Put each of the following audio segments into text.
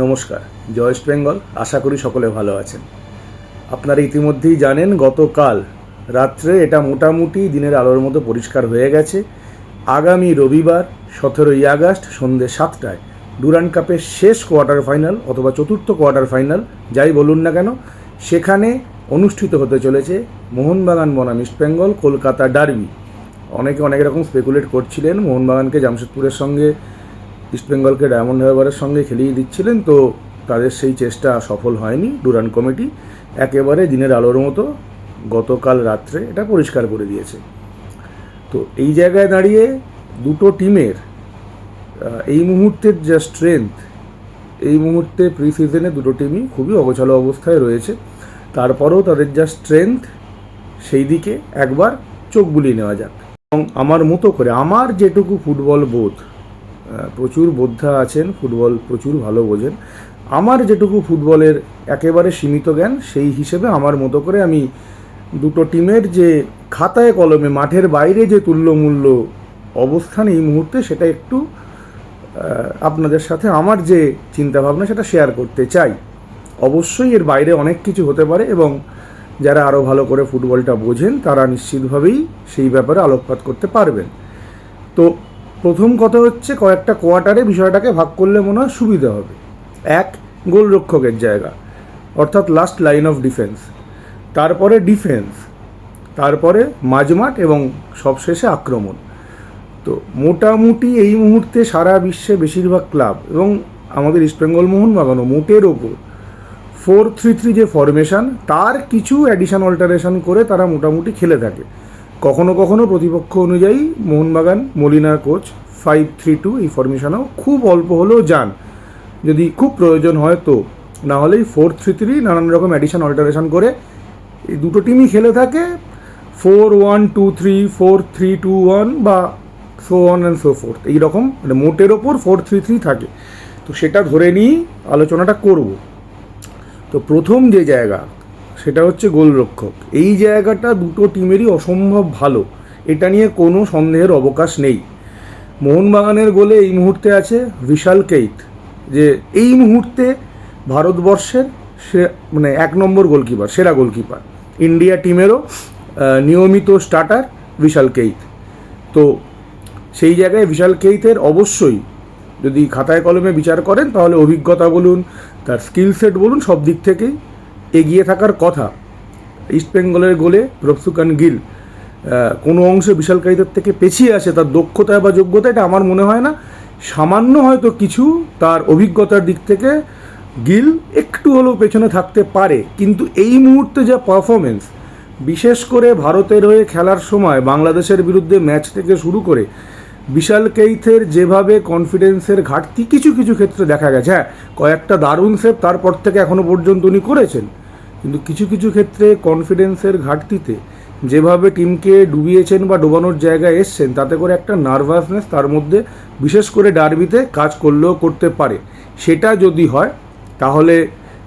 নমস্কার, জয় ওয়েস্ট বেঙ্গল, আশা করি সকলে ভালো আছেন। আপনারা ইতিমধ্যেই জানেন, গতকাল রাত্রে এটা মোটামুটি দিনের আলোর মতো পরিষ্কার হয়ে গেছে। আগামী রবিবার, সতেরোই আগস্ট সন্ধ্যে সাতটায় ডুরান্ড কাপের শেষ কোয়ার্টার ফাইনাল অথবা চতুর্থ কোয়ার্টার ফাইনাল, যাই বলুন না কেন, সেখানে অনুষ্ঠিত হতে চলেছে মোহনবাগান বনাম ইস্ট বেঙ্গল, কলকাতা ডার্বি। অনেকে অনেক রকম স্পেকুলেট করছিলেন, মোহনবাগানকে জামশেদপুরের সঙ্গে ইস্টবেঙ্গলকে ডায়মন্ড হারবারের সঙ্গে খেলিয়ে দিচ্ছিলেন, তো তাদের সেই চেষ্টা সফল হয়নি। ডুরান কমিটি একেবারে দিনের আলোর মতো গতকাল রাত্রে এটা পরিষ্কার করে দিয়েছে। তো এই জায়গায় দাঁড়িয়ে দুটো টিমের এই মুহূর্তের যা স্ট্রেংথ এই মুহূর্তে প্রি সিজনে দুটো টিমই খুবই অগোছালো অবস্থায় রয়েছে। তারপরেও তাদের যা স্ট্রেংথ সেই দিকে একবার চোখ বুলিয়ে নেওয়া যাক। এবং আমার মতো করে, আমার যেটুকু ফুটবল বোধ প্রচুর বোদ্ধা আছেন, ফুটবল প্রচুর ভালো বোঝেন। আমার যেটুকু ফুটবলের একেবারে সীমিত জ্ঞান, সেই হিসেবে আমার মতো করে আমি দুটো টিমের যে খাতায় কলমে মাঠের বাইরে যে তুল্যমূল্য অবস্থান এই মুহূর্তে, সেটা একটু আপনাদের সাথে আমার যে চিন্তাভাবনা, সেটা শেয়ার করতে চাই। অবশ্যই এর বাইরে অনেক কিছু হতে পারে এবং যারা আরও ভালো করে ফুটবলটা বোঝেন, তারা নিশ্চিতভাবেই সেই ব্যাপারে আলোকপাত করতে পারবেন। তো প্রথম কথা হচ্ছে কয়েকটা কোয়ার্টারে বিষয়টাকে ভাগ করলে মনে হয় সুবিধা হবে। এক, গোলরক্ষকের জায়গা, অর্থাৎ লাস্ট লাইন অফ ডিফেন্স তারপরে ডিফেন্স তারপরে মাঝমাঠ এবং সবশেষে আক্রমণ। তো মোটামুটি এই মুহূর্তে সারা বিশ্বে বেশিরভাগ ক্লাব এবং আমাদের ইস্টবেঙ্গল মোহনবাগানও মোটের ওপর ফোর থ্রি থ্রি যে ফরমেশন তার কিছু অ্যাডিশন অল্টারেশন করে তারা মোটামুটি খেলে থাকে। কখনো কখনো প্রতিপক্ষ অনুযায়ী মোহনবাগান মলিনার কোচ ফাইভ থ্রি টু এই ফরমেশনেও খুব অল্প হলেও যান। যদি খুব প্রয়োজন হয় তো। না হলেই ফোর থ্রি থ্রি নানান রকম অ্যাডিশন অল্টারেশন করে এই দুটো টিমই খেলে থাকে। Four one two three four three two one বা so on and so forth এইরকম মানে মোটের ওপর ফোর থ্রি থ্রি থাকে। তো সেটা ধরে নিয়েই আলোচনাটা করব। তো প্রথম যে জায়গা সেটা হচ্ছে গোলরক্ষক। এই জায়গাটা দুটো টিমেরই অসম্ভব ভালো। এটা নিয়ে কোনো সন্দেহের অবকাশ নেই। মোহনবাগানের গোলে এই মুহূর্তে আছে বিশাল কেইত। যে এই মুহূর্তে ভারতবর্ষের সে মানে এক নম্বর গোলকিপার, সেরা গোলকিপার। ইন্ডিয়া টিমেরও নিয়মিত স্টার্টার বিশাল কেইত। তো সেই জায়গায় বিশাল কেইতের অবশ্যই যদি খাতায় কলমে বিচার করেন, তাহলে অভিজ্ঞতা বলুন, তার স্কিল সেট বলুন, সব দিক থেকেই এগিয়ে থাকার কথা। ইস্ট বেঙ্গলের গোলে রফসুকান গিল। কোনো অংশে বিশাল কাইতের থেকে পেছিয়ে আসে, তার দক্ষতা বা যোগ্যতা এটা আমার মনে হয় না। সামান্য হয়তো কিছু তার অভিজ্ঞতার দিক থেকে গিল একটু হলেও পেছনে থাকতে পারে। কিন্তু এই মুহূর্তে যা পারফরমেন্স বিশেষ করে ভারতের হয়ে খেলার সময় বাংলাদেশের বিরুদ্ধে ম্যাচ থেকে শুরু করে বিশাল কেইথের যেভাবে কনফিডেন্সের ঘাটতি কিছু কিছু ক্ষেত্রে দেখা গেছে। হ্যাঁ কয়েকটা দারুণ সেভ তারপর থেকে এখনও পর্যন্ত উনি করেছেন। কিন্তু কিছু কিছু ক্ষেত্রে কনফিডেন্সের ঘাটতিতে যেভাবে টিমকে ডুবিয়েছেন বা ডোবানোর জায়গায় এসছেন, তাতে করে একটা নার্ভাসনেস তার মধ্যে বিশেষ করে ডার্বিতে কাজ করলেও করতে পারে। সেটা যদি হয়, তাহলে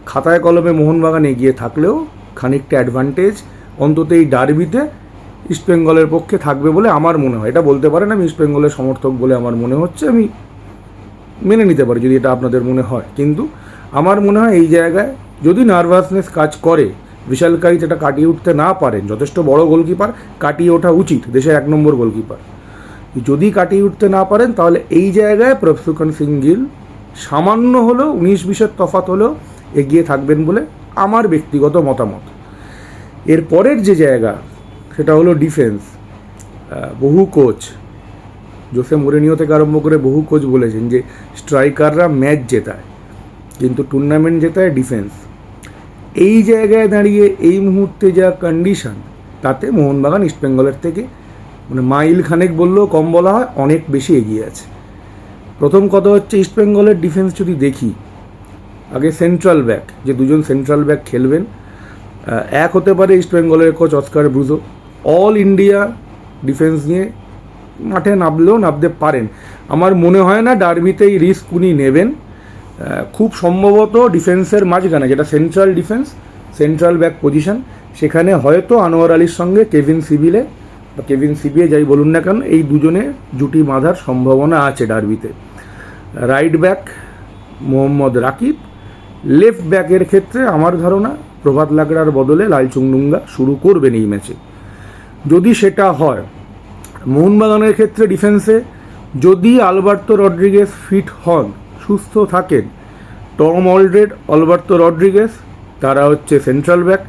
খাতায় কলমে মোহনবাগান এগিয়ে থাকলেও খানিকটা অ্যাডভান্টেজ অন্তত এই ডার্বিতে ইস্টবেঙ্গলের পক্ষে থাকবে বলে আমার মনে হয়। এটা বলতে পারেন আমি ইস্টবেঙ্গলের সমর্থক বলে আমার মনে হচ্ছে। আমি মেনে নিতে পারি যদি এটা আপনাদের মনে হয়। কিন্তু আমার মনে হয় এই জায়গায় যদি নার্ভাসনেস কাজ করে বিশালকারী সেটা কাটিয়ে উঠতে না পারেন, যথেষ্ট বড় গোলকিপার, কাটিয়ে ওঠা উচিত, দেশের এক নম্বর গোলকিপার। যদি কাটিয়ে উঠতে না পারেন, তাহলে এই জায়গায় প্রফসুখান সিং গিল সামান্য হলেও, উনিশ বিশের তফাত হলেও এগিয়ে থাকবেন বলে আমার ব্যক্তিগত মতামত। এর পরের যে জায়গা, সেটা হলো ডিফেন্স। বহু কোচ, জোসে মোরেনিও থেকে আরম্ভ করে বহু কোচ বলেছেন যে, স্ট্রাইকাররা ম্যাচ জেতায়, কিন্তু টুর্নামেন্ট জেতায় ডিফেন্স। এই জায়গায় দাঁড়িয়ে এই মুহূর্তে যা কন্ডিশন তাতে মোহনবাগান ইস্টবেঙ্গলের থেকে মানে মাইল খানেক বললেও কম বলা হয়, অনেক বেশি এগিয়ে আছে। প্রথম কথা হচ্ছে ইস্টবেঙ্গলের ডিফেন্স যদি দেখি, আগে সেন্ট্রাল ব্যাক যে দুজন সেন্ট্রাল ব্যাক খেলবেন এক হতে পারে ইস্টবেঙ্গলের coach Oscar Bruzon all India defence নিয়ে মাঠে নামলেও নামতে পারেন। আমার মনে হয় না ডার্বিতেই রিস্ক উনি নেবেন। খুব সম্ভবত ডিফেন্সের মাঝখানে, যেটা central defence central back position সেখানে হয়তো আনোয়ার আলীর সঙ্গে কেভিন সিবিলে বা কেভিন সিবিএ যাই বলুন না কেন, এই দুজনে জুটি বাঁধার সম্ভাবনা আছে ডার্বিতে। Right back Mohammad Rakip left ব্যাকের ক্ষেত্রে আমার ধারণা প্রভাত লাগড়ার বদলে লালচুংডুঙ্গা শুরু করবেন এই ম্যাচে। যদি সেটা হয়, মোহনবাগানের ক্ষেত্রে ডিফেন্সে যদি আলবার্তো রড্রিগেস ফিট হন সুস্থ থাকেন। টম অলড্রেড অলবার্তো রড্রিগেস তারা হচ্ছে central back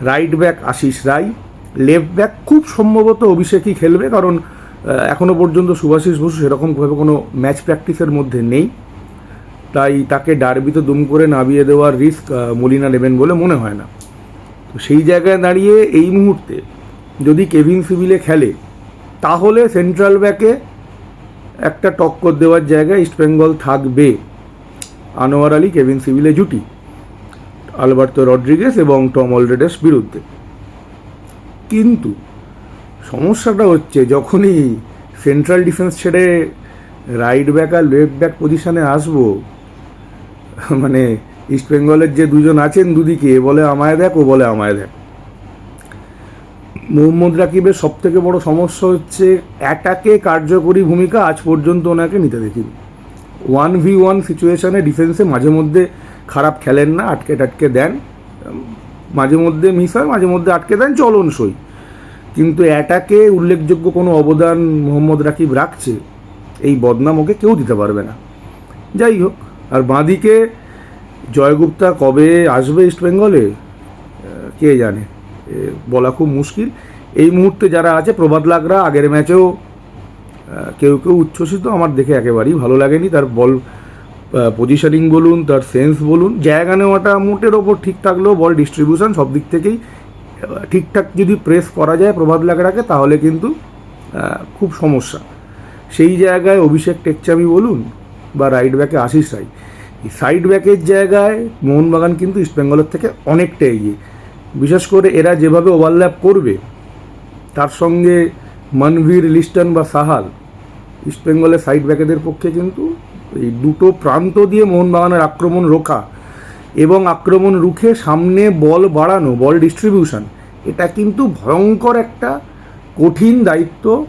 right back Ashish Rai left back খুব সম্ভবত অভিষেকই খেলবে কারণ আহ, এখনও পর্যন্ত সুভাষিস বসু সেরকমভাবে কোনো ম্যাচ প্র্যাকটিসের মধ্যে নেই। তাই তাকে ডার্বিতে দুম করে নামিয়ে দেওয়ার রিস্ক মলিনা নেবেন বলে মনে হয় না। তো সেই জায়গায় দাঁড়িয়ে এই মুহূর্তে যদি কেভিন সিভিলে খেলে তাহলে সেন্ট্রাল ব্যাকে একটা টক্কর দেওয়ার জায়গায় ইস্টবেঙ্গল থাকবে। আনোয়ার আলী কেভিন সিভিলে জুটি। আলবার্তো রড্রিগেস এবং টম অলরেডেস বিরুদ্ধে। কিন্তু সমস্যাটা হচ্ছে, যখনই সেন্ট্রাল ডিফেন্স ছেড়ে রাইট ব্যাক আর লেফট ব্যাক পজিশনে আসব মানে ইস্টবেঙ্গলের যে দুজন আছেন দুদিকে বলে আমায় দেখ, ও বলে আমায় দেখ। মোহাম্মদ রাকিবের সব থেকে বড় সমস্যা হচ্ছে অ্যাটাকে কার্যকরী ভূমিকা আজ পর্যন্ত ওনাকে নিতে দেখিনি। ওয়ান ভি ওয়ান সিচুয়েশনে ডিফেন্সে মাঝে মধ্যে খারাপ খেলেন না, আটকে টাটকে দেন। মাঝে মধ্যে মিস হয়, মাঝে মধ্যে আটকে দেন, চলন সই। কিন্তু অ্যাটাকে উল্লেখযোগ্য কোনো অবদান মোহাম্মদ রাকিব রাখছে, এই বদনাম ওকে কেউ দিতে পারবে না। যাই হোক, আর বাঁদিকে জয়গুপ্তা কবে আসবে ইস্টবেঙ্গলে কে জানে? বলা খুব মুশকিল। এই মুহূর্তে যারা আছে, প্রভাত লাগরা আগের ম্যাচেও কেউ কেউ উচ্ছ্বসিত, আমার দেখে একেবারেই ভালো লাগেনি। তার বল পজিশনিং বলুন, তার সেন্স বলুন, জায়গা নেওয়াটা মোটের ওপর ঠিক থাকলেও বল ডিস্ট্রিবিউশন সব দিক থেকেই ঠিকঠাক যদি প্রেস করা যায় প্রভাত লাগড়াকে তাহলে কিন্তু খুব সমস্যা। সেই জায়গায় অভিষেক টেকচামি বলুন, বা রাইট ব্যাকে আশিস রাই সাইড ব্যাকের জায়গায় মোহনবাগান কিন্তু ইস্টবেঙ্গলের থেকে অনেকটা এগিয়ে। বিশেষ করে এরা যেভাবে ওভারল্যাপ করবে, তার সঙ্গে মনভীর, লিস্টন বা সাহাল ইস্টবেঙ্গলের সাইড ব্যাকেদের পক্ষে কিন্তু এই দুটো প্রান্ত দিয়ে মোহনবাগানের আক্রমণ রোখা এবং আক্রমণ রুখে সামনে বল বাড়ানো, বল ডিস্ট্রিবিউশন এটা কিন্তু ভয়ঙ্কর একটা কঠিন দায়িত্ব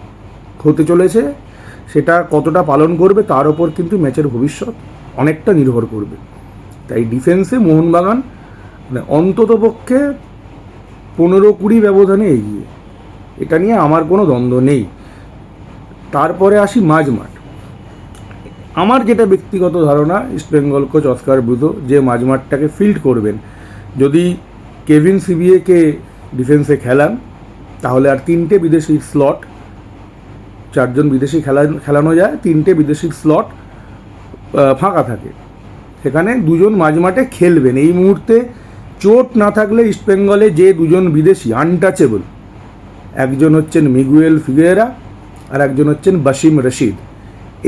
হতে চলেছে। সেটা কতটা পালন করবে তার ওপর কিন্তু ম্যাচের ভবিষ্যৎ অনেকটা নির্ভর করবে। তাই ডিফেন্সে মোহনবাগান মানে অন্তত পক্ষে পনেরো কুড়ি ব্যবধানে এগিয়ে। এটা নিয়ে আমার কোনো দ্বন্দ্ব নেই। তারপরে আসি মাঝমাঠ। আমার যেটা ব্যক্তিগত ধারণা ইস্টবেঙ্গল কোচ অস্কার ব্রুতো যে মাঝমাঠটাকে ফিল্ড করবেন, যদি কেভিন সিবিএকে ডিফেন্সে খেলান, তাহলে আর তিনটে বিদেশি স্লট, চারজন বিদেশি খেলা, খেলানো যায়, তিনটে বিদেশি স্লট ফাঁকা থাকে। সেখানে দুজন মাঝমাঠে খেলবেন। এই মুহূর্তে চোট না থাকলে ইস্টবেঙ্গলে যে দুজন বিদেশি আনটাচেবল, একজন হচ্ছেন মিগুয়েল ফিগুয়েরা আর একজন হচ্ছেন বাসিম রশিদ।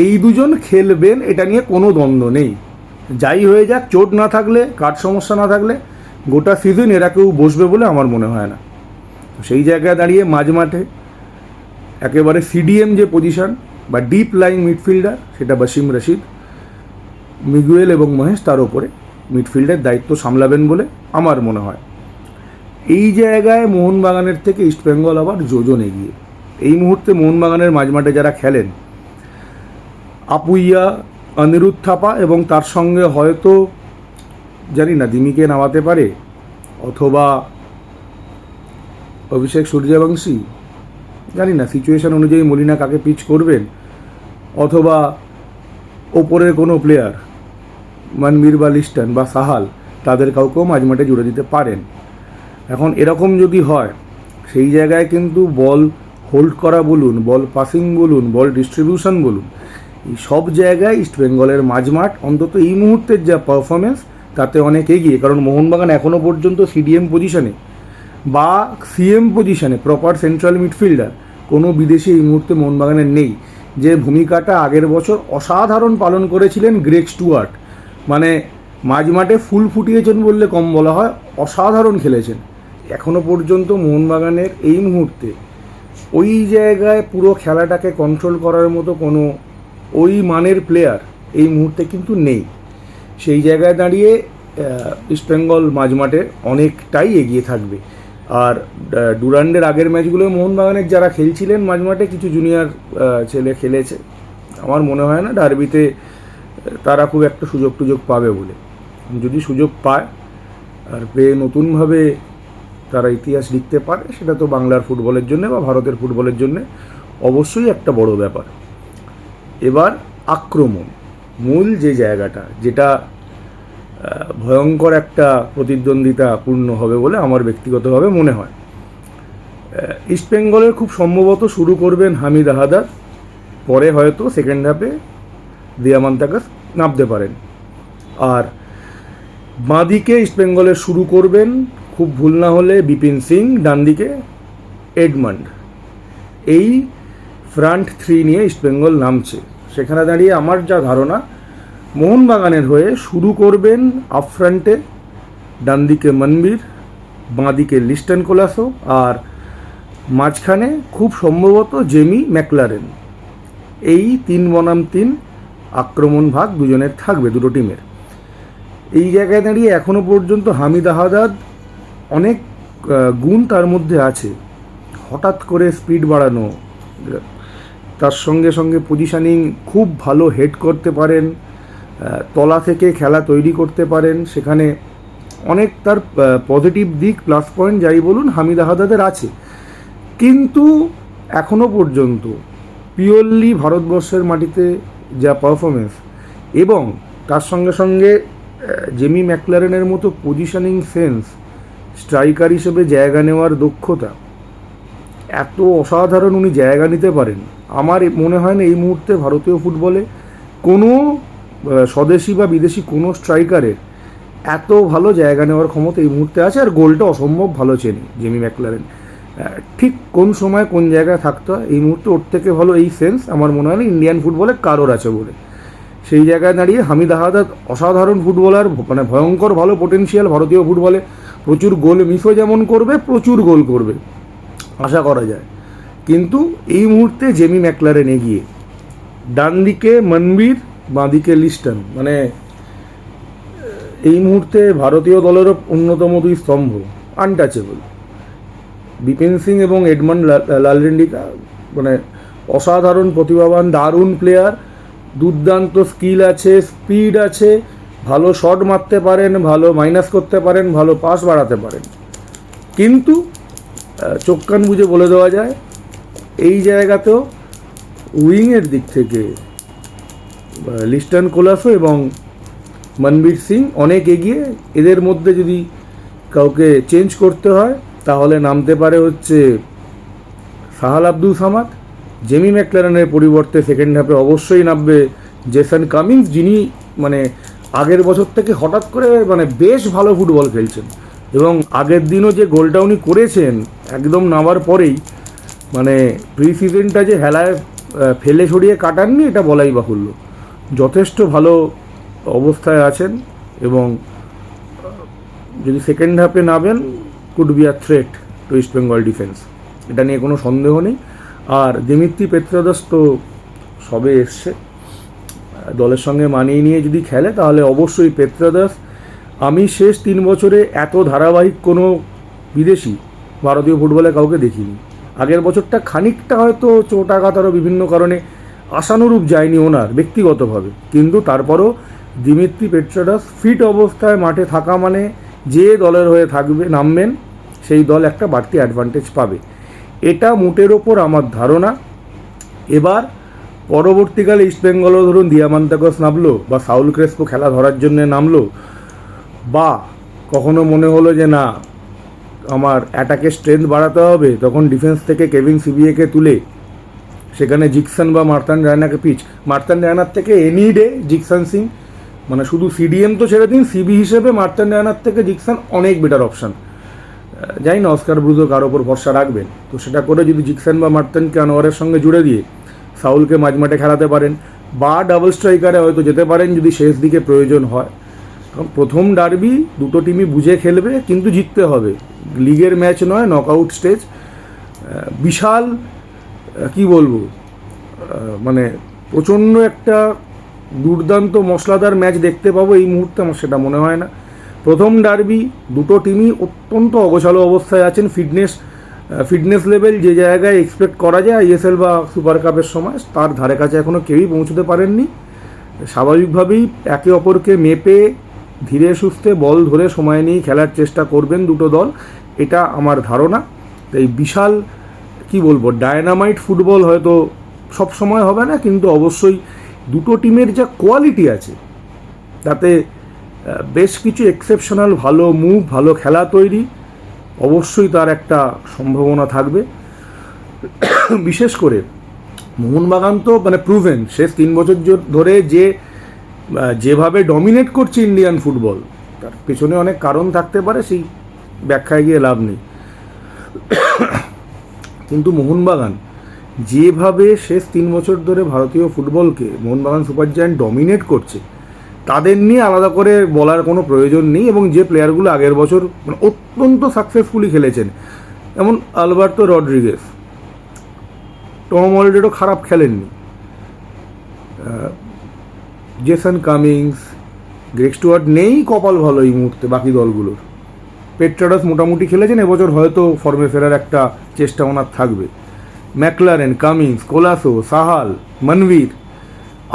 এই দুজন খেলবেন, এটা নিয়ে কোনো দ্বন্দ্ব নেই। যাই হয়ে যাক, চোট না থাকলে কাঠ সমস্যা না থাকলে, গোটা সিজন এরা কেউ বসবে বলে আমার মনে হয় না। সেই জায়গায় দাঁড়িয়ে মাঝমাঠে একেবারে সিডিএম যে পজিশন বা ডিপ লাইন মিডফিল্ডার সেটা বাসিম রশিদ, মিগুয়েল এবং মহেশ তার ওপরে মিডফিল্ডের দায়িত্ব সামলাবেন বলে আমার মনে হয়। এই জায়গায় মোহনবাগানের থেকে ইস্টবেঙ্গল আবার যোজন এগিয়ে। এই মুহূর্তে মোহনবাগানের মাঝমাঠে যারা খেলেন, আপুইয়া, অনিরুদ্ধ থাপা এবং তার সঙ্গে হয়তো, জানি না, দিমিকে নামাতে পারে, অথবা অভিষেক সূর্যবংশী, জানি না সিচুয়েশন অনুযায়ী মলিনা কাকে পিচ করবেন, অথবা ওপরের কোনো প্লেয়ার মনবীর বা লিস্টন বা সাহাল, তাদের কাউকেও মাঝমাঠে জুড়ে দিতে পারেন। এখন এরকম যদি হয়, সেই জায়গায় কিন্তু বল হোল্ড করা বলুন, বল পাসিং বলুন, বল ডিস্ট্রিবিউশন বলুন, এই সব জায়গায় ইস্টবেঙ্গলের মাঝমাঠ অন্তত এই মুহূর্তের যা পারফরমেন্স তাতে অনেক এগিয়ে। কারণ মোহনবাগান এখনও পর্যন্ত সিডিএম পজিশনে বা সিএম পজিশনে প্রপার সেন্ট্রাল মিডফিল্ডার কোনো বিদেশি এই মুহূর্তে মোহনবাগানের নেই। যে ভূমিকাটা আগের বছর অসাধারণ পালন করেছিলেন গ্রেক স্টুয়ার্ট। মানে মাঝমাঠে ফুল ফুটিয়েছেন বললে কম বলা হয়, অসাধারণ খেলেছেন। এখনও পর্যন্ত মোহনবাগানের এই মুহূর্তে ওই জায়গায় পুরো খেলাটাকে কন্ট্রোল করার মতো কোনো ওই মানের প্লেয়ার এই মুহূর্তে কিন্তু নেই। সেই জায়গায় দাঁড়িয়ে ইস্টবেঙ্গল মাঝমাঠে অনেকটাই এগিয়ে থাকবে। আর ডুরান্ডের আগের ম্যাচগুলো মোহনবাগানের যারা খেলছিলেন মাঝমাঠে কিছু জুনিয়র ছেলে খেলেছে। আমার মনে হয় না ডার্বিতে তারা খুব একটা সুযোগ টুযোগ পাবে বলে। যদি সুযোগ পায়, আর পেয়ে নতুনভাবে তারা ইতিহাস লিখতে পারে, সেটা তো বাংলার ফুটবলের জন্য বা ভারতের ফুটবলের জন্য অবশ্যই একটা বড় ব্যাপার। এবার আক্রমণ, মূল যে জায়গাটা, যেটা ভয়ঙ্কর একটা প্রতিদ্বন্দ্বিতা পূর্ণ হবে বলে আমার ব্যক্তিগতভাবে মনে হয়। ইস্টবেঙ্গলের খুব সম্ভবত শুরু করবেন হামিদ আহাদার, পরে হয়তো সেকেন্ড হাফে দিয়ামান্তাকাস নামতে পারেন। আর বাঁদিকে ইস্টবেঙ্গলের শুরু করবেন, খুব ভুল না হলে বিপিন সিং ডান দিকে এডমান্ড। এই ফ্রন্ট থ্রি নিয়ে ইস্টবেঙ্গল নামছে। সেখানে দাঁড়িয়ে আমার যা ধারণা, মোহনবাগানের হয়ে শুরু করবেন আপ ফ্রন্টে ডান দিকে মনবীর বাঁ দিকে লিস্টন কোলাসো আর মাঝখানে খুব সম্ভবত জেমি ম্যাকলারেন। এই তিন বনাম তিন আক্রমণ ভাগ দুজনের থাকবে, দুটো টিমের। এই জায়গায় দাঁড়িয়ে এখনও পর্যন্ত হামিদ আহাদাদ অনেক গুণ তার মধ্যে আছে। হঠাৎ করে স্পিড বাড়ানো, তার সঙ্গে সঙ্গে পজিশানিং খুব ভালো হেড করতে পারেন তলা থেকে খেলা তৈরি করতে পারেন, সেখানে অনেক তার পজিটিভ দিক প্লাস পয়েন্ট যাই বলুন, হামিদ আহাদাদের আছে। কিন্তু এখনও পর্যন্ত পিওরলি ভারতবর্ষের মাটিতে যা পারফরমেন্স এবং তার সঙ্গে সঙ্গে জেমি ম্যাকলারেনের মতো পজিশনিং সেন্স স্ট্রাইকার হিসেবে জায়গা নেওয়ার দক্ষতা, এত অসাধারণ উনি জায়গা নিতে পারেন। আমার মনে হয় না এই মুহূর্তে ভারতীয় ফুটবলে কোনো স্বদেশি বা বিদেশি কোনো স্ট্রাইকারের এত ভালো জায়গা নেওয়ার ক্ষমতা এই মুহূর্তে আছে, আর গোলটা অসম্ভব ভালো চেনে জেমি ম্যাকলারেন ঠিক কোন সময় কোন জায়গায় থাকতে হয়, এই মুহূর্তে ওর থেকে ভালো এই সেন্স আমার মনে হয় ইন্ডিয়ান ফুটবলে কারোর আছে বলে। সেই জায়গায় দাঁড়িয়ে হামিদ আহাদাদ অসাধারণ ফুটবলার মানে ভয়ঙ্কর ভালো পোটেনশিয়াল ভারতীয় ফুটবলে প্রচুর গোল মিসও যেমন করবে, প্রচুর গোল করবে, আশা করা যায়। কিন্তু এই মুহূর্তে জেমি ম্যাকলারেন এগিয়ে, ডান দিকে মনবীর, বাঁ দিকে লিস্টন মানে এই মুহূর্তে ভারতীয় দলেরও অন্যতম দুই স্তম্ভ আনটাচেবল বিপিন সিং এবং এডমন্ড লালরেন্ডিকা মানে অসাধারণ প্রতিভাবান, দারুণ প্লেয়ার দুর্দান্ত স্কিল আছে স্পিড আছে, ভালো শট মারতে পারেন, ভালো মাইনাস করতে পারেন, ভালো পাস বাড়াতে পারেন। কিন্তু চোখ কান বুঝে বলে দেওয়া যায়, এই জায়গাতেও উইংয়ের দিক থেকে লিস্টান কোলাসো এবং মনবীর সিং অনেক এগিয়ে, এদের মধ্যে যদি কাউকে চেঞ্জ করতে হয় তাহলে নামতে পারে হচ্ছে সাহাল আব্দুল সামাদ, জেমি ম্যাকলারেনের পরিবর্তে সেকেন্ড হাফে অবশ্যই নামবে জেসন কামিন্স, যিনি মানে আগের বছর থেকে হঠাৎ করে মানে বেশ ভালো ফুটবল খেলছেন। এবং আগের দিনও যে গোলটা উনি করেছেন, একদম নামার পরেই মানে প্রি সিজনটা যে হেলায় ফেলে সরিয়ে কাটাননি, এটা বলাই বাহুল্য। যথেষ্ট ভালো অবস্থায় আছেন এবং যদি সেকেন্ড হাফে নামেন could be a threat to East Bengal defence এটা নিয়ে কোনো সন্দেহ নেই। আর দিমিত্রি পেত্রাদাস তো সবে এসছে। দলের সঙ্গে মানিয়ে নিয়ে যদি খেলে, তাহলে অবশ্যই পেত্রাদাস আমি শেষ তিন বছরে এত ধারাবাহিক কোনো বিদেশি ভারতীয় ফুটবলে কাউকে দেখিনি। আগের বছরটা খানিকটা হয়তো চোট আঘাত আরও বিভিন্ন কারণে আশানুরূপ যায়নি ওনার ব্যক্তিগতভাবে। কিন্তু তারপরও দিমিত্রি পেট্রাডাস ফিট অবস্থায় মাঠে থাকা মানে যে দলের হয়ে থাকবে, নামবেন, সেই দল একটা বাড়তি অ্যাডভান্টেজ পাবে। এটা মোটের ওপর আমার ধারণা। এবার পরবর্তীকালে ইস্টবেঙ্গলও ধরুন দিয়ামান্তাকস নামলো বা সাউল ক্রেসপো খেলা ধরার জন্য নামলো, বা কখনো মনে হলো যে না, আমার অ্যাটাকে স্ট্রেংথ বাড়াতে হবে, তখন ডিফেন্স থেকে কেভিন সিবিএকে তুলে, সেখানে জিকসন বা মার্তান রায়নাকে পিচ মার্তান রায়নার থেকে এনি ডে জিকসন সিং মানে শুধু সিডিএম তো ছেড়ে দিন, সিবি হিসেবে মার্তান রায়নার থেকে জিকসন অনেক বেটার অপশান জানি না, অস্কার ব্রুজো কার ওপর ভরসা রাখবেন? তো সেটা করে যদি জিকসন বা মার্তানকে আনোয়ারের সঙ্গে জুড়ে দিয়ে সাউলকে মাঝমাঠে খেলাতে পারেন, বা ডাবল স্ট্রাইকারে হয়তো যেতে পারেন যদি শেষ দিকে প্রয়োজন হয়। কারণ প্রথম ডার্বি দুটো টিমই বুঝে খেলবে, কিন্তু জিততে হবে। লিগের ম্যাচ নয় নকআউট স্টেজ বিশাল কি বলব? মানে প্রচণ্ড একটা দুর্দান্ত মশলাদার ম্যাচ দেখতে পাবো এই মুহূর্তে আমার সেটা মনে হয় না। প্রথম ডার্বি দুটো টিমই অত্যন্ত অগোছালো অবস্থায় আছেন ফিটনেস ফিটনেস লেভেল যে জায়গায় এক্সপেক্ট করা যায় আইএসএল বা সুপার কাপের সময়, তার ধারে কাছে এখনও কেউই পৌঁছতে পারেননি। স্বাভাবিকভাবেই একে অপরকে মেপে ধীরে সুস্থে বল ধরে সময় নিয়ে খেলার চেষ্টা করবেন দুটো দল, এটা আমার ধারণা। এই বিশাল, কি বলব, ডায়নামাইট ফুটবল হয়তো সব সময় হবে না, কিন্তু অবশ্যই দুটো টিমের যা কোয়ালিটি আছে, তাতে বেশ কিছু এক্সেপশনাল ভালো মুভ ভালো খেলা তৈরি, অবশ্যই তার একটা সম্ভাবনা থাকবে। বিশেষ করে, মোহনবাগান তো মানে প্রুভেন শেষ তিন বছর ধরে যে যেভাবে ডমিনেট করছে ইন্ডিয়ান ফুটবল তার পেছনে অনেক কারণ থাকতে পারে, সেই ব্যাখ্যায় গিয়ে লাভ নেই। কিন্তু মোহনবাগান যেভাবে শেষ তিন বছর ধরে ভারতীয় ফুটবলকে মোহনবাগান সুপার জায়ান্ট ডমিনেট করছে, তাদের নিয়ে আলাদা করে বলার কোনো প্রয়োজন নেই এবং যে প্লেয়ারগুলো আগের বছর মানে অত্যন্ত সাকসেসফুলি খেলেছেন, যেমন আলবার্তো রড্রিগেস টম অলরেডো খারাপ খেলেননি। জেসন কামিংস গ্রেক স্টুয়ার্ট নেই কপাল ভালো এই মুহূর্তে বাকি দলগুলোর। পেট্রাডাস মোটামুটি খেলেছেন, এবছর হয়তো ফর্মে ফেরার একটা চেষ্টা ওনার থাকবে। ম্যাকলারেন কামিংস কোলাসো, সাহাল, মনবীর,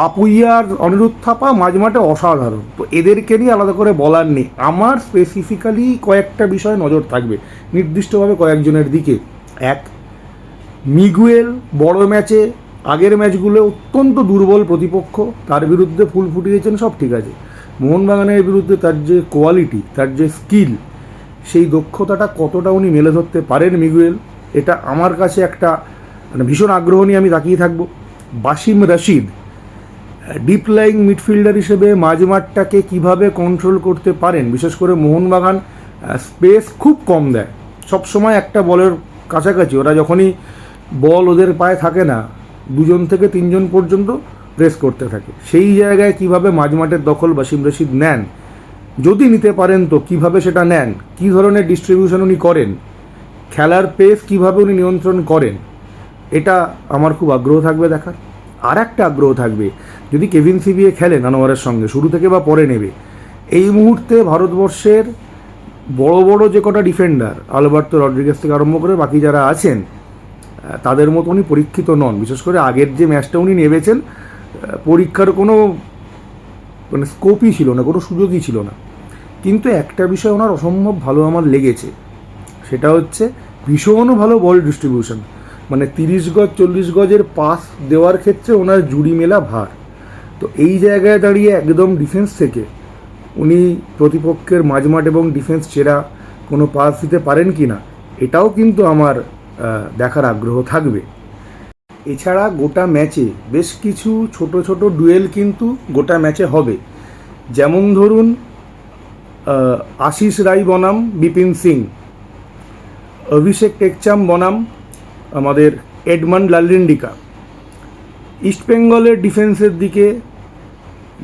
আপুইয়ার অনিরুদ্ধ থাপা মাঝমাঠে অসাধারণ। তো এদেরকে নিয়ে আলাদা করে বলার নেই। আমার স্পেসিফিক্যালি কয়েকটা বিষয় নজর থাকবে, নির্দিষ্টভাবে কয়েকজনের দিকে। এক, মিগুয়েল বড় ম্যাচে আগের ম্যাচগুলো অত্যন্ত দুর্বল প্রতিপক্ষ, তার বিরুদ্ধে ফুল ফুটিয়েছেন সব ঠিক আছে। মোহনবাগানের বিরুদ্ধে তার যে কোয়ালিটি তার যে স্কিল সেই দক্ষতাটা কতটা উনি মেলে ধরতে পারেন মিগুয়েল, এটা আমার কাছে একটা মানে ভীষণ আগ্রহ নিয়ে আমি তাকিয়ে থাকব। Bassim Rashid deep lying midfielder হিসেবে মাঝমাঠটাকে কীভাবে কন্ট্রোল করতে পারেন? বিশেষ করে মোহনবাগান স্পেস খুব কম দেয়। সব সময় একটা বলের কাছাকাছি। ওরা যখনই বল ওদের পায়ে থাকে না, দুজন থেকে তিনজন পর্যন্ত প্রেস করতে থাকে। সেই জায়গায় কীভাবে মাঝমাঠের দখল বাসিম রশিদ নেন? যদি নিতে পারেন তো কীভাবে সেটা নেন? কী ধরনের ডিস্ট্রিবিউশন উনি করেন? খেলার পেস কীভাবে উনি নিয়ন্ত্রণ করেন? এটা আমার খুব আগ্রহ থাকবে দেখার। আর একটা আগ্রহ থাকবে, যদি কেভিন সিবিএ খেলেন আনোয়ারের সঙ্গে, শুরু থেকে বা পরে নেবে, এই মুহূর্তে ভারতবর্ষের বড় বড় যে কটা ডিফেন্ডার, আলবার্তো রড্রিগেস থেকে আরম্ভ করে বাকি যারা আছেন তাদের মতো উনি পরীক্ষিত নন। বিশেষ করে আগের যে ম্যাচটা উনি নেমেছেন পরীক্ষার কোনো মানে স্কোপই ছিল না, কোনো সুযোগই ছিল না। কিন্তু একটা বিষয় ওনার অসম্ভব ভালো আমার লেগেছে, সেটা হচ্ছে ভীষণ ভালো বল ডিস্ট্রিবিউশন মানে তিরিশ গজ, চল্লিশ গজের পাস দেওয়ার ক্ষেত্রে ওনার জুড়ি মেলা ভার। তো এই জায়গায় দাঁড়িয়ে একদম ডিফেন্স থেকে উনি প্রতিপক্ষের মাঝমাঠ এবং ডিফেন্স চেরা কোনো পাস দিতে পারেন কি না, এটাও কিন্তু আমার দেখার আগ্রহ থাকবে। এছাড়া গোটা ম্যাচে বেশ কিছু ছোট ছোট ডুয়েল কিন্তু গোটা ম্যাচে হবে। যেমন ধরুন আশিস রাই বনাম, বিপিন সিং, অভিষেক টেকচাম বনাম আমাদের এডমান্ড লালিন্ডিকা ইস্টবেঙ্গলের ডিফেন্সের দিকে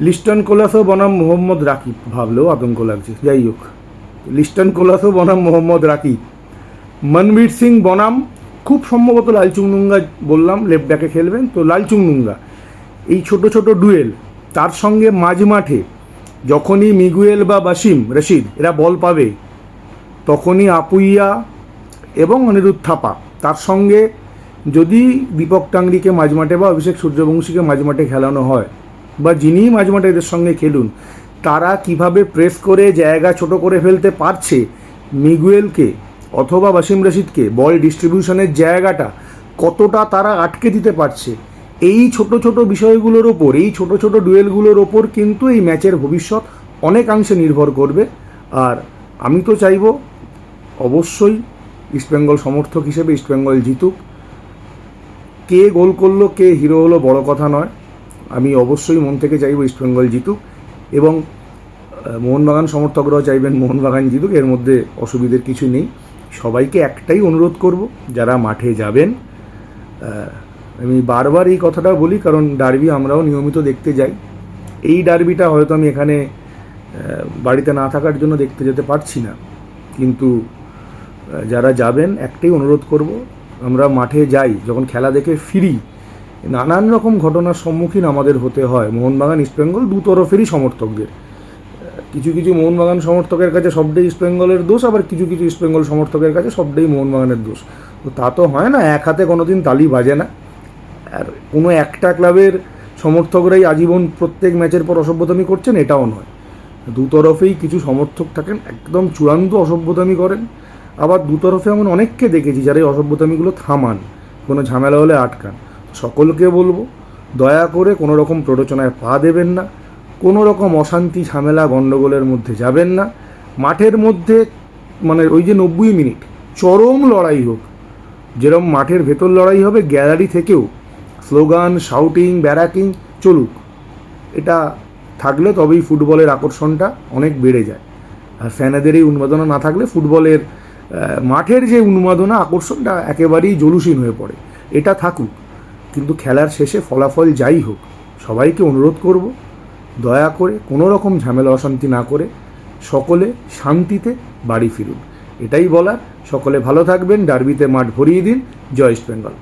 লিস্টন কোলাসো বনাম মোহাম্মদ রাকিব ভাবলেও আতঙ্ক লাগছে। যাই হোক, লিস্টন কোলাসো বনাম মোহাম্মদ রাকিব। মনবীর সিং বনাম, খুব সম্ভবত লালচুংনুঙ্গা বললাম লেফট ব্যাকে খেলবেন। তো লালচুংনুঙ্গা এই ছোট ছোট ডুয়েল, তার সঙ্গে মাঝ মাঠে যখনই মিগুয়েল বা বাসিম, রশিদ, এরা বল পাবে, তখনই আপুইয়া এবং অনিরুদ্ধ থাপা তার সঙ্গে যদি দীপক টাংরিকে মাঝমাঠে বা অভিষেক সূর্যবংশীকে মাঝমাঠে খেলানো হয়, বা যিনিই মাঝমাঠে এদের সঙ্গে খেলুন, তারা কীভাবে প্রেস করে, জায়গা ছোট করে ফেলতে পারছে মিগুয়েলকে অথবা বাসিম রশিদকে, বল ডিস্ট্রিবিউশনের জায়গাটা কতটা তারা আটকে দিতে পারছে, এই ছোট ছোট বিষয়গুলোর ওপর, এই ছোট ছোট ডুয়েলগুলোর ওপর কিন্তু এই ম্যাচের ভবিষ্যৎ অনেকাংশে নির্ভর করবে। আর আমি তো চাইব অবশ্যই ইস্টবেঙ্গল সমর্থক হিসেবে ইস্টবেঙ্গল জিতুক। কে গোল করল, কে হিরো হলো বড় কথা নয়। আমি অবশ্যই মন থেকে চাইব ইস্টবেঙ্গল জিতুক এবং মোহনবাগান সমর্থকরাও চাইবেন মোহনবাগান জিতুক, এর মধ্যে অসুবিধের কিছু নেই। সবাইকে একটাই অনুরোধ করব, যারা মাঠে যাবেন আমি বারবার এই কথাটা বলি, কারণ ডার্বি আমরাও নিয়মিত দেখতে যাই। এই ডার্বিটা হয়তো আমি এখানে বাড়িতে না থাকার জন্য দেখতে যেতে পারছি না। কিন্তু যারা যাবেন, একটাই অনুরোধ করব, আমরা মাঠে যাই, যখন খেলা দেখে ফিরি। নানান রকম ঘটনার সম্মুখীন আমাদের হতে হয়। মোহনবাগান ইস্টবেঙ্গল দু তরফেরই সমর্থকদের। কিছু কিছু মোহনবাগান সমর্থকের কাছে সবটাই ইস্টবেঙ্গলের দোষ, আবার কিছু কিছু ইস্টবেঙ্গল সমর্থকের কাছে সবটাই মোহনবাগানের দোষ। তো তা তো হয় না, এক হাতে কোনোদিন তালি বাজে না। আর কোনো একটা ক্লাবের সমর্থকরাই আজীবন প্রত্যেক ম্যাচের পর অসভ্যতামি করছেন, এটাও নয়। দুতরফেই কিছু সমর্থক থাকেন, একদম চূড়ান্ত অসভ্যতামি করেন। আবার দুতরফে এমন অনেককে দেখেছি যারা এই অসভ্যতামিগুলো থামান, কোনো ঝামেলা হলে আটকান। সকলকে বলব, দয়া করে কোনো রকম প্ররোচনায় পা দেবেন না, কোনো রকম অশান্তি, ঝামেলা গণ্ডগোলের মধ্যে যাবেন না। মাঠের মধ্যে মানে ওই যে নব্বই মিনিট, চরম লড়াই হোক যেরকম মাঠের ভেতর লড়াই হবে, গ্যালারি থেকেও, স্লোগান শাউটিং ব্যারাকিং চলুক। এটা থাকলে তবেই ফুটবলের আকর্ষণটা অনেক বেড়ে যায়। আর ফ্যানেদের এই উন্মাদনা না থাকলে ফুটবলের মাঠের যে উন্মাদনা, আকর্ষণটা একেবারেই জলুসীন হয়ে পড়ে। এটা থাকুক, কিন্তু খেলার শেষে ফলাফল যাই হোক, সবাইকে অনুরোধ করব, দয়া করে কোনো রকম ঝামেলা অশান্তি না করে সকলে শান্তিতে বাড়ি ফিরুন। এটাই বলার। সকলে ভালো থাকবেন, ডার্বিতে মাঠ ভরিয়ে দিন। জয় ইস্ট বেঙ্গল।